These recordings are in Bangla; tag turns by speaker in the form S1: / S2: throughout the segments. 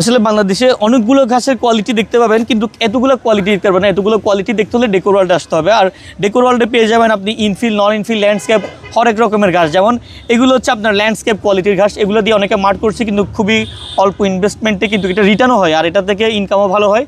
S1: আসলে বাংলাদেশে অনেকগুলো ঘাসের কোয়ালিটি দেখতে পাবেন, কিন্তু এতগুলো কোয়ালিটি দেখতে পারবেন এতগুলো কোয়ালিটি দেখতে হলে ডেকোর ওয়ার্ল্ডে আসতে হবে। আর ডেকোর ওয়ার্ল্ডে পেয়ে যাবেন আপনি ইনফিল নন ইনফিল ল্যান্ডস্কেপ হরেক রকমের ঘাস যেমন এগুলো হচ্ছে আপনার ল্যান্ডস্কেপ কোয়ালিটির ঘাস এগুলো দিয়ে অনেকে মার্ট করছে, কিন্তু খুবই অল্প ইনভেস্টমেন্টে কিন্তু এটা রিটার্নও হয়। আর এটা থেকে ইনকামও ভালো হয়।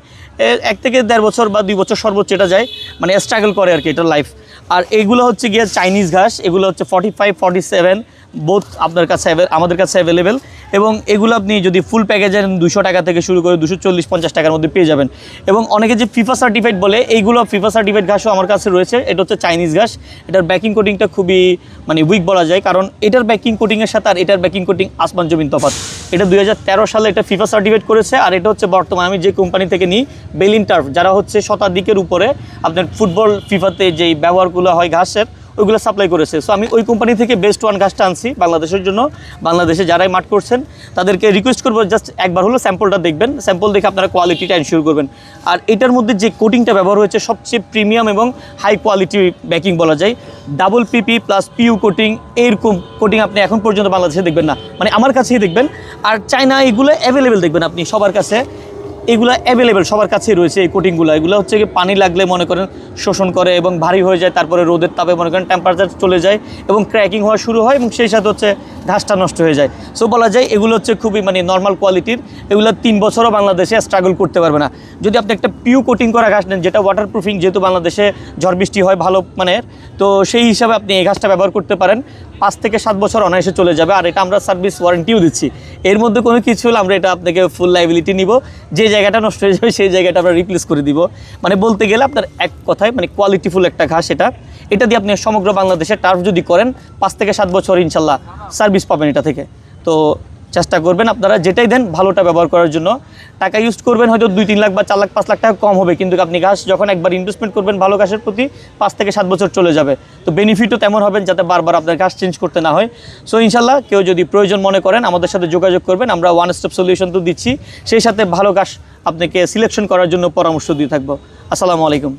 S1: এক থেকে দেড় বছর বা দুই বছর সর্বোচ্চ এটা যায়। মানে স্ট্রাগল করে আর কি এটা লাইফ আর এগুলো হচ্ছে গিয়ে চাইনিজ ঘাস। এগুলো হচ্ছে forty five forty seven both আপনার কাছে আমাদের কাছে অ্যাভেলেবেল এবং এগুলো আপনি যদি ফুল প্যাকেজের দুশো টাকা থেকে শুরু করে দুশো চল্লিশ, পঞ্চাশ টাকার মধ্যে পেয়ে যাবেন। এবং অনেকে যে ফিফা সার্টিফাইড বলে, এইগুলো ফিফা সার্টিফাইড ঘাসও আমার কাছে রয়েছে। এটা হচ্ছে চাইনিজ ঘাস। এটার ব্যাকিং কোটিংটা খুবই মানে উইক বলা যায়। কারণ এটার ব্যাকিং কোটিংয়ের সাথে আর এটার ব্যাকিং কোটিং আসমান জমিন তফাৎ। এটা দু হাজার তেরো সালে এটা ফিফা সার্টিফাইড করেছে। আর এটা হচ্ছে বর্তমানে আমি যে কোম্পানি থেকে নিই বেলিন টার্ফ যারা হচ্ছে শতাধিকের উপরে আপনার ফুটবল ফিফাতে যেই ব্যবহারগুলো হয় ঘাসের ওইগুলো সাপ্লাই করেছে। সো আমি ওই কোম্পানি থেকে বেস্ট ওয়ান ঘাসটা আনছি বাংলাদেশের জন্য। বাংলাদেশে যারাই মাঠ করছেন, তাদেরকে রিকোয়েস্ট করব জাস্ট একবার হলো স্যাম্পলটা দেখবেন। স্যাম্পল দেখে আপনারা কোয়ালিটিটা এনশিওর করবেন। আর এটার মধ্যে যে কোটিংটা ব্যবহার হয়েছে, সবচেয়ে প্রিমিয়াম এবং হাই কোয়ালিটি ব্যাকিং বলা যায় double PP plus PU coating এরকম কোটিং আপনি এখন পর্যন্ত বাংলাদেশে দেখবেন না। মানে আমার কাছেই দেখবেন। আর চায়না এগুলো অ্যাভেলেবেল দেখবেন আপনি সবার কাছে। এগুলো অ্যাভেলেবেল সবার কাছেই রয়েছে এই কোটিংগুলো এগুলো হচ্ছে কি পানি লাগলে মনে করেন শোষণ করে এবং ভারী হয়ে যায়, তারপরে রোদের তাপে মনে করেন টেম্পারেচার চলে যায় এবং ক্র্যাকিং হওয়া শুরু হয় এবং সেই সাথে হচ্ছে ঘাসটা নষ্ট হয়ে যায়। সো বলা যায় এগুলো হচ্ছে খুবই মানে নর্মাল কোয়ালিটির এগুলো তিন বছরও বাংলাদেশে স্ট্রাগল করতে পারবে না। যদি আপনি একটা পিউ কোটিং করা ঘাস নেন, যেটা ওয়াটার প্রুফিং যেহেতু বাংলাদেশে ঝড় বৃষ্টি হয় ভালো মানের, তো সেই হিসাবে আপনি এই ঘাসটা ব্যবহার করতে পারেন। পাঁচ থেকে সাত বছর অনায়াসে চলে যাবে, আর এটা আমরা সার্ভিস ওয়ারেন্টিও দিচ্ছি। এর মধ্যে কোনো কিছু হলে আমরা এটা আপনাকে ফুল লাইবিলিটি নিব। যে জায়গাটা নষ্ট হয়ে যাবে, সেই জায়গাটা আমরা রিপ্লেস করে দিব। মানে বলতে গেলে আপনার এক কথায় মানে কোয়ালিটিফুল একটা ঘাস এটা। এটা দিয়ে আপনি সমগ্র বাংলাদেশে টার্ফ যদি করেন, পাঁচ থেকে সাত বছর ইনশাল্লাহ সার্ভিস পাবেন এটা থেকে। তো চেষ্টা করবেন আপনারা যেটাই দেন ভালোটা ব্যবহার করার জন্য। টাকা ইউজ করবেন হয়তো দুই, তিন লাখ বা চার লাখ, পাঁচ লাখ টাকা কম হবে, কিন্তু আপনি ঘাস যখন একবার ইনভেস্টমেন্ট করবেন ভালো ঘাসের প্রতি পাঁচ থেকে সাত বছর চলে যাবে। তো বেনিফিটও তেমন হবেন যাতে বারবার আপনার ঘাস চেঞ্জ করতে না হয়। সো ইনশাল্লাহ কেউ যদি প্রয়োজন মনে করেন আমাদের সাথে যোগাযোগ করবেন, আমরা ওয়ান স্টেপ সলিউশন তো দিচ্ছি। সেই সাথে ভালো ঘাস আপনাকে সিলেকশন করার জন্য পরামর্শ দিয়ে থাকব। আসসালামু আলাইকুম।